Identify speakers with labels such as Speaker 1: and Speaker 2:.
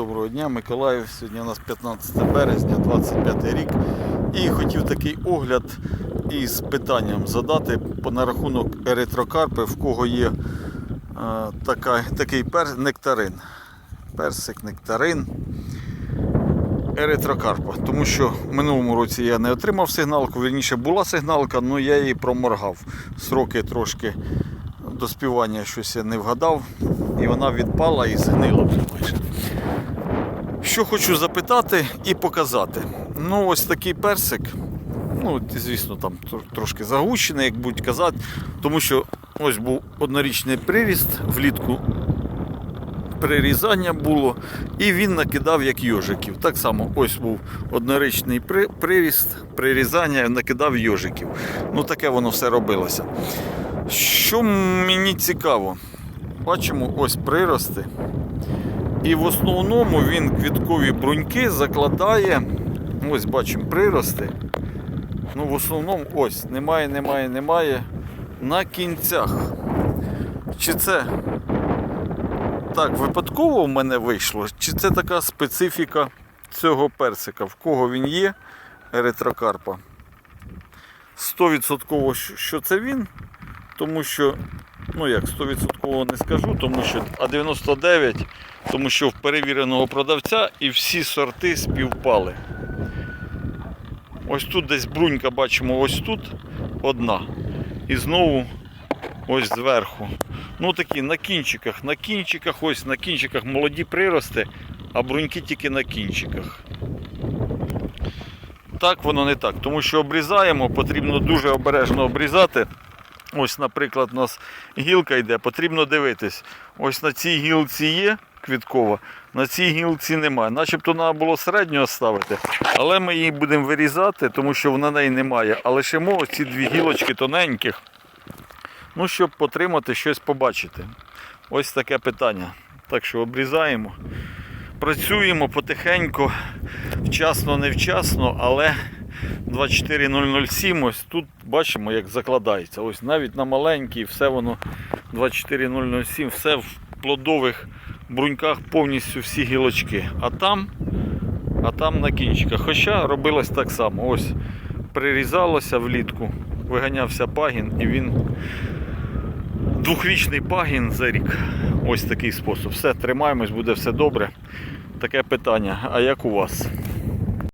Speaker 1: Доброго дня, Миколаїв. Сьогодні у нас 15 березня, 25 рік. І хотів такий огляд із питанням задати на рахунок еритрокарпи, в кого є е, така, такий пер, нектарин. Персик, нектарин. Еритрокарпа. Тому що в минулому році я не отримав сигналку, вірніше була сигналка, але я її проморгав. Сроки трошки до співання щось я не вгадав, і вона відпала і згнила вже майже. Що хочу запитати і показати. Ну, ось такий персик. Ну, звісно, там трошки загущений, як будуть казати, тому що ось був однорічний приріст, влітку прирізання було, і він накидав як йожиків. Так само ось був однорічний при- приріст, прирізання, накидав йожиків. Ну, таке воно все робилося. Що мені цікаво, бачимо ось прирости. І в основному він квіткові бруньки закладає. Ось бачимо прирости. Ну, в основному ось немає, немає, немає. На кінцях. Чи це так випадково в мене вийшло, чи це така специфіка цього персика, в кого він є, еритрокарпа? 100% що- це він, тому що, ну як 100% не скажу, тому що, а 99, тому що в перевіреного продавця і всі сорти співпали. Ось тут десь брунька бачимо, ось тут одна. І знову ось зверху. Ну такі на кінчиках, на кінчиках, ось на кінчиках молоді прирости, а бруньки тільки на кінчиках. Так воно не так, тому що обрізаємо, потрібно дуже обережно обрізати. Ось, наприклад, у нас гілка йде, потрібно дивитись. Ось на цій гілці є квіткова, на цій гілці немає. Начебто треба було середнього ставити, але ми її будемо вирізати, тому що на неї немає. А лишимо ось ці дві гілочки тоненьких, ну, щоб потримати щось побачити. Ось таке питання. Так що обрізаємо. Працюємо потихеньку, вчасно, невчасно, але 24007, ось тут бачимо, як закладається. Ось навіть на маленькій, все воно 24007, все в плодових бруньках повністю всі гілочки. А там, а там на кінчиках. Хоча робилось так само. Ось прирізалося влітку, виганявся пагін і він двохрічний пагін за рік. Ось такий спосіб. Все, тримаємось, буде все добре. Таке питання. А як у вас?